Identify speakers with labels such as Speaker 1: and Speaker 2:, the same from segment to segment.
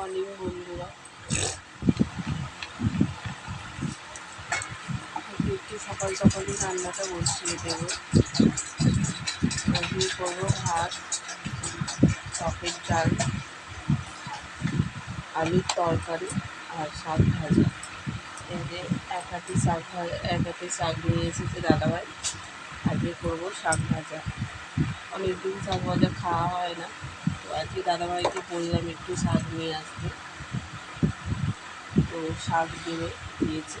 Speaker 1: Morning বন্ধুরা। একটু সকাল সকালই রান্নাটা বসিয়ে দেবো। আজকে করব ভাত টকের ডাল, আলুর তরকারি আর শাক ভাজা। যে এক হাতি শাক ভাজা এক হাতি শাক নিয়ে এসেছে দাদাভাই। আজকে করব শাক ভাজা। অনেকদিন শাক ভাজা খাওয়া হয় না। আজকে দাদাভাইকে বললাম একটু শাক নিয়ে আসতে। তো শাক দেবে, দিয়েছে।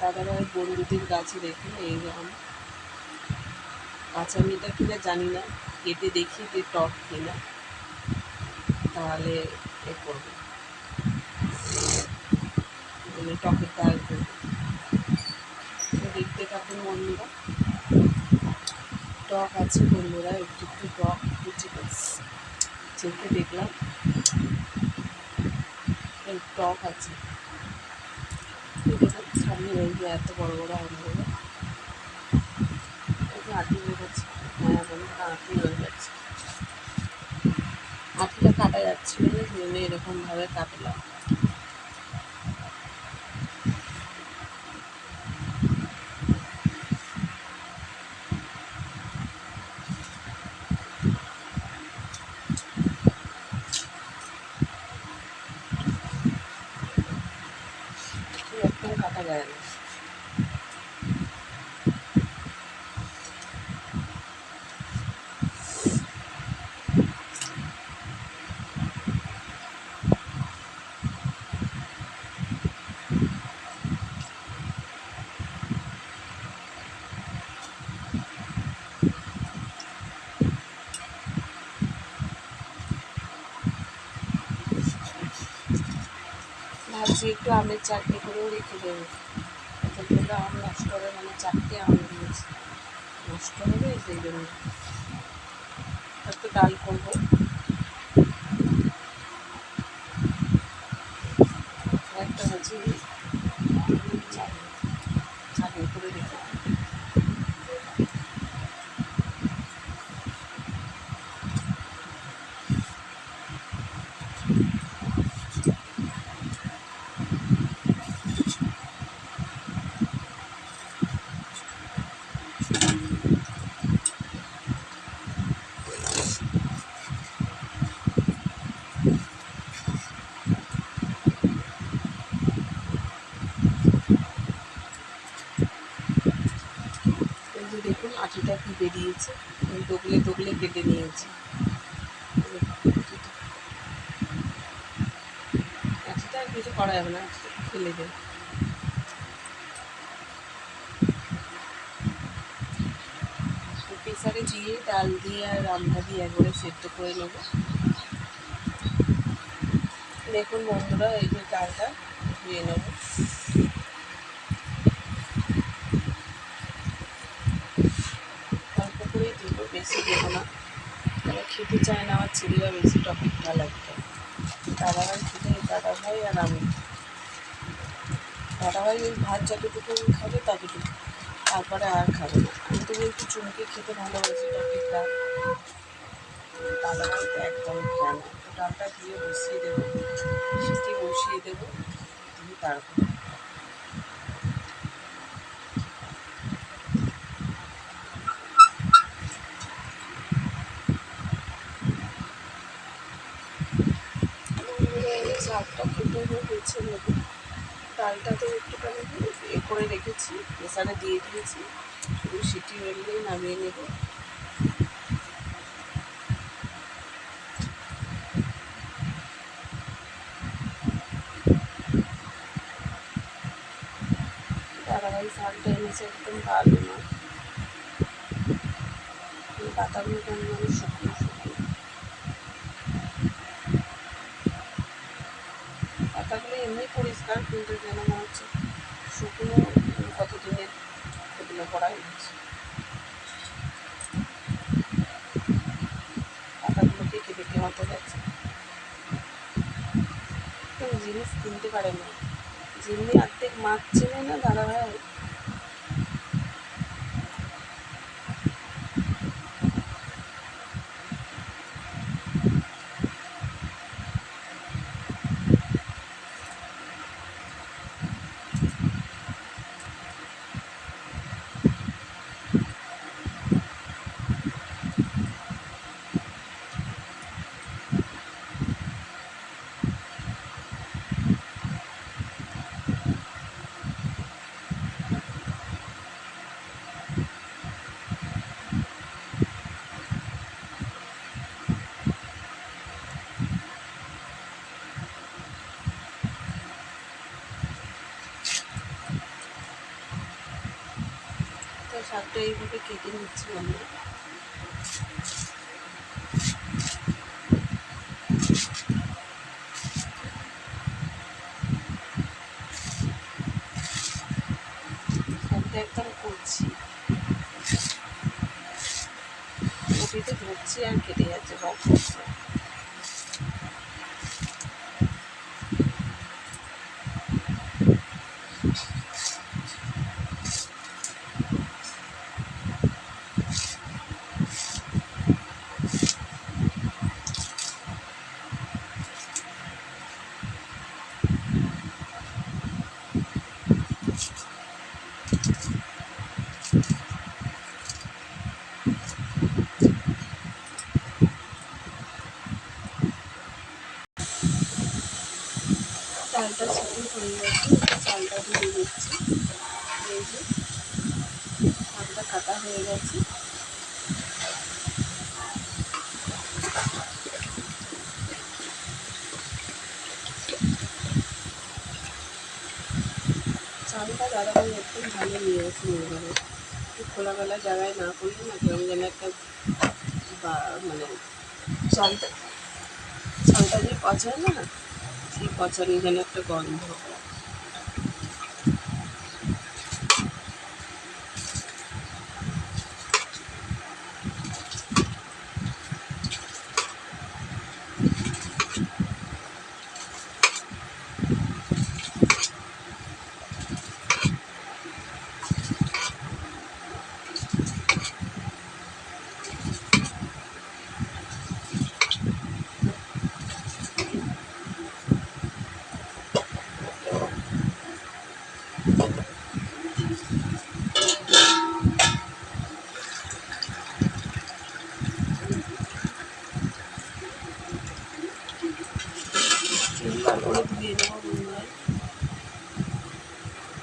Speaker 1: দাদাভাই বন্ধুদের গাছে দেখে এইরকম কাঁচা মিটা কিনা জানি না। কেটে দেখি যে টক কিনা। তাহলে এ করব। মানে টকের করব। দেখতে থাকুন বন্ধুরা, টক আছে বন্ধুরা, একটু একটু টক। চেখে দেখলাম। টক আছে। সামনে রয়েছে এত বড় বড় আমগুলো আটি হয়ে যাচ্ছে। আটিটা কাটা যাচ্ছিল জন্য এরকমভাবে কাটলাম। একদম ভাবছি একটু আমের চাটনি করেও রেখে দেবো। এতগুলো আম নষ্ট হবে মানে চারটে আম দিয়েছি নষ্ট হবে, সেই জন্য। একটু ডাল করব। আটিটা কি বেরিয়েছে, আমি দোগলে দোগলে কেটে নিয়েছি। আটিটা আর কিছু করা যাবে না ফেলে দেবে প্রেসারে দিয়ে ডাল দিয়ে আর রান্না দিয়ে একবারে সেদ্ধ করে নেব। দেখুন বন্ধুরা, এই যে ডালটা ধুয়ে নেব। বেশি দেবো না। তাহলে খেতে চায় না, আমার ছেলেরা বেশি টপিক লাগতো। দাদাভাই খেতে দাদাভাই আর আমি। দাদাভাই ওই ভাত যতটুকু খাবে ততটুকু। তারপরে আর খাবে না। আমি তো একটু চুমকে খেতে ভালোবাসি টপিক ডাল দাদাভাই তো একদম খায় না। ডালটা দিয়ে বসিয়ে দেবো। সিটি বসিয়ে দেবো। দিয়ে তারপর হয়ে গেছে নেব ডালটা তো একটুখানি এ করে রেখেছি, প্রেসারে দিয়ে দিয়েছি। শুধু সিটি মেরলেই নামিয়ে নেব। এনেছে, একদম ভালো না। পাতাগুলো শুকনো শুকনো পাতাগুলো পরিষ্কার কিন্তু যেন মনে হচ্ছে শুকনো কতদিনের এগুলো করা হয়েছে। পাতাগুলোকে কেটে কেমাতে কেউ জিনিস কিনতে পারে না। যেমনি অর্ধেক মাছ চেনে না দাদা ভাই এইভাবে কেটে নিচ্ছি আমরা। একদম করছি। কপিতে ধরছি আর কেটে যাচ্ছে বক বক করে। চালটা সিদ্ধ হয়ে গেছে চালটা ধুয়ে দিচ্ছি এই যে চালটা কাটা হয়ে গেছে চালটা দাদাভাই নিয়ে এসে নিয়ে যাবে খোলাবেলা জায়গায় না করলে না কেমন যেন একটা বা মানে চালটা চালটা যে পচায় না, সেই পচানি যেন একটা গন্ধ তেল ভালো করে ধুয়ে নেব বন্ধুরা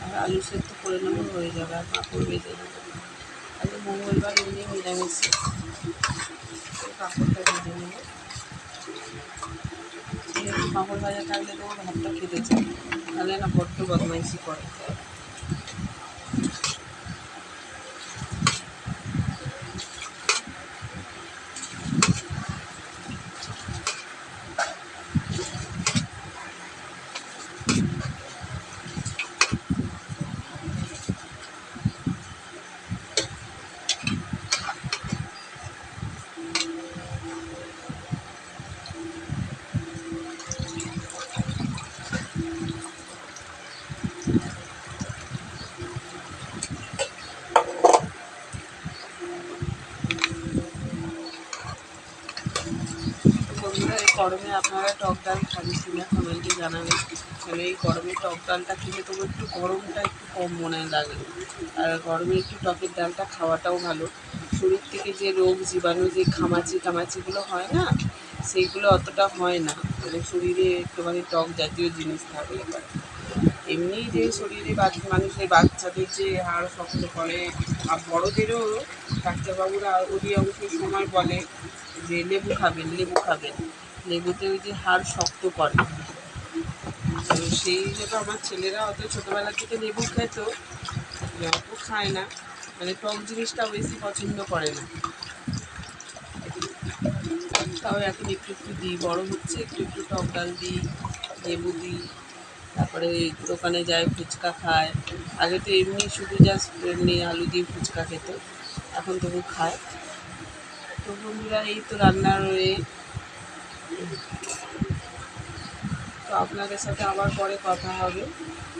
Speaker 1: আর আলু সেদ্ধ করে নেব হয়ে যাবে আর পাঁপড় ভেজে নেব আজকে মঙ্গলবার এমনি নিরামিষে এই পাঁপড়টা ভেজে নেব পাঁপড় ভাজা থাকলে তো ভাতটা খেতে চাই তাহলে না বড্ড বদমাইশি করে। গরমে আপনারা টক ডাল খান কিনা কমেন্টে জানাবেন। কারণ এই গরমে টক ডালটা খেলে তবু একটু গরমটা একটু কম মনে লাগে। আর গরমে একটু টকের ডালটা খাওয়াটাও ভালো। শরীর থেকে যে রোগ জীবাণু, যে ঘামাচি টামাচিগুলো হয় না, সেইগুলো অতটা হয় না। মানে শরীরে একটুখানি টক জাতীয় জিনিস পরে। এমনি যে শরীরে মানুষের বাচ্চাদের যে হাড় শক্ত করে, আর বড়োদেরও ডাক্তারবাবুরা অধিকাংশ সময় বলে যে, লেবু খাবেন লেবু খাবেন। লেবুতে ওই যে হাড় শক্ত করে। তো সেই হিসেবে আমার ছেলেরা অত ছোটোবেলা থেকে লেবু খেত অত খায় না। মানে টক জিনিসটা বেশি পছন্দ করে না। তাও এখন একটু একটু দিই, বড় হচ্ছে, একটু একটু টক ডাল দিই, লেবু দিই। তারপরে দোকানে যায় ফুচকা খায় আগে তো এমনি শুধু জাস্ট এমনি আলু দিয়ে ফুচকা খেত, এখন তবু খায়। তো বন্ধুরা, এই তো রান্নার তো আপনাদের সাথে আবার পরে কথা হবে।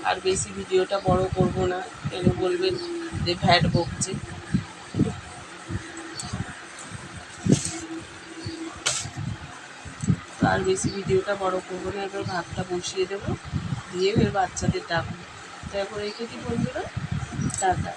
Speaker 1: আর বেশি ভিডিওটা বড় করব না, কেন বলবেন? যে ভ্যাট বকছে। আর বেশি ভিডিওটা বড় করব না, এবার ভাতটা বসিয়ে দেবো। দিয়ে এবার বাচ্চাদের ডাকবো। তো এখন রেখে দিই বন্ধুরা। টাটা।